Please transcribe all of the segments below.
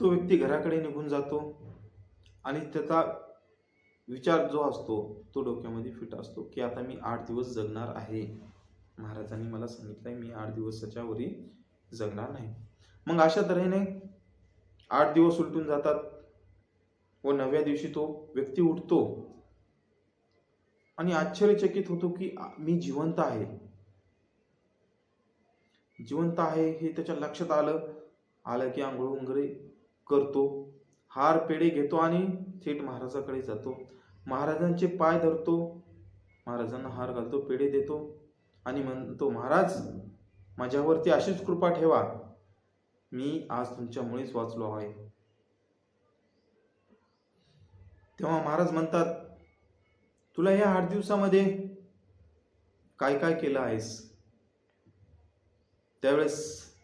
तो व्यक्ती घराकडे निघून जातो आणि त्याचा विचार जो असतो तो डोक्यामध्ये फिट असतो की आता मी आठ दिवस जगणार आहे. महाराजांनी मला सांगितलंय मी आठ दिवसाच्या वरी जगणार नाही. मग अशा तऱ्हेने आठ दिवस उलटून जातात व नवव्या दिवशी तो व्यक्ती उठतो आणि आश्चर्यचकित होतो की मी जिवंत आहे. जिवंत आहे हे त्याच्या लक्षात आलं आलं की आंघोळ वगैरे करतो. हार पेढे घेतो आणि थेट महाराजाकडे जातो. महाराजांचे पाय धरतो. महाराजांना हार घालतो पेढे देतो आणि म्हणतो महाराज माझ्यावरती अशीच कृपा ठेवा. मी आज तुमच्यामुळेच वाचलो आहे. तेव्हा महाराज म्हणतात तुला या आठ दिवसामध्ये काय काय केलं आहेस? त्यावेळेस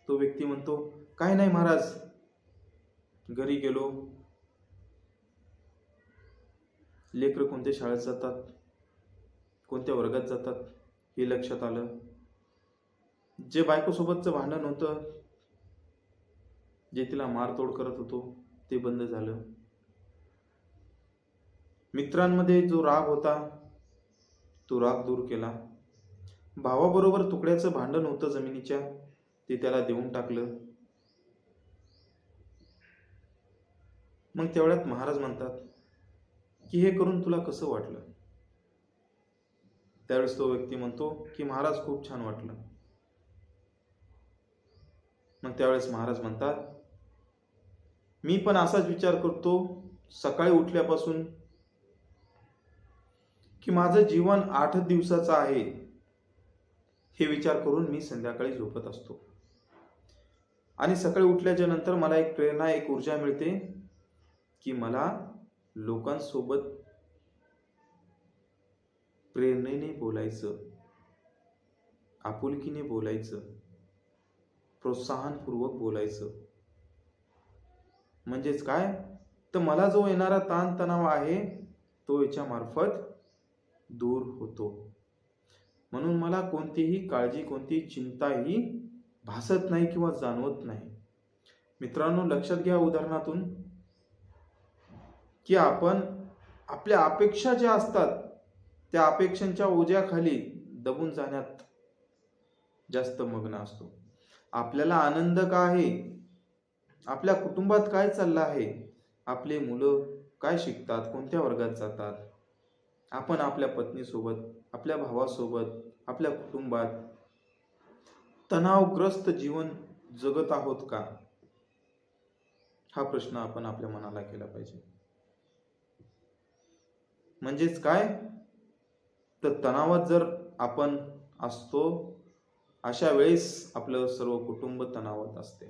तो व्यक्ती म्हणतो काय नाही महाराज घरी गेलो. लेकरं कोणत्या शाळेत जातात? कोणत्या वर्गात जातात? हे लक्षात आलं. जे बायकोसोबतचं भांडण होतं जे तिला मारतोड करत होतो ते बंद झालं. मित्रांमध्ये जो राग होता तो राग दूर केला. भावाबरोबर तुकड्याचं भांडण होतं जमिनीच्या ते त्याला देऊन टाकलं. मग तेवढ्यात महाराज म्हणतात की हे करून तुला कसं वाटलं? त्यावेळेस तो व्यक्ती म्हणतो की महाराज खूप छान वाटलं. मग त्यावेळेस महाराज म्हणतात मी पण असाच विचार करतो सकाळी उठल्यापासून की माझं जीवन आठ दिवसाचं आहे हे विचार करून मी संध्याकाळी झोपत असतो. आणि सकाळी उठल्याच्या नंतर मला एक प्रेरणा एक ऊर्जा मिळते. की मला लोकांसोबत प्रेरणेने बोलायचं आपुलकीने बोलायचं प्रोत्साहनपूर्वक बोलायचं. म्हणजेच काय? तर मला जो येणारा ताणतणाव आहे तो याच्यामार्फत दूर होतो. म्हणून मला कोणतीही काळजी कोणतीही चिंताही भासत नाही किंवा जाणवत नाही. मित्रांनो लक्षात घ्या उदाहरणातून. की आपण आपल्या अपेक्षा ज्या असतात त्या अपेक्षांच्या ओझ्याखाली दबून जाण्यात जास्त मग्न असतो. आपल्याला आनंद का आहे? आपल्या कुटुंबात काय चाललं आहे? आपले मुलं काय शिकतात? कोणत्या वर्गात जातात? आपण आपल्या पत्नीसोबत आपल्या भावासोबत आपल्या कुटुंबात तणावग्रस्त जीवन जगत आहोत का? हा प्रश्न आपण आपल्या मनाला केला पाहिजे. म्हणजेच काय? तर तणावात जर आपण असतो अशा वेळेस आपलं सर्व कुटुंब तणावात असते.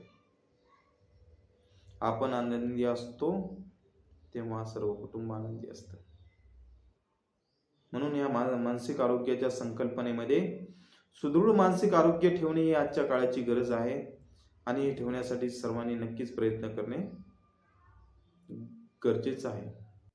आपण आनंदी असतो तेव्हा सर्व कुटुंब आनंदी असतं. म्हणून या मा मानसिक आरोग्याच्या संकल्पनेमध्ये सुदृढ मानसिक आरोग्य ठेवणे ही आजच्या काळाची गरज आहे आणि हे ठेवण्यासाठी सर्वांनी नक्कीच प्रयत्न करणे गरजेचं आहे.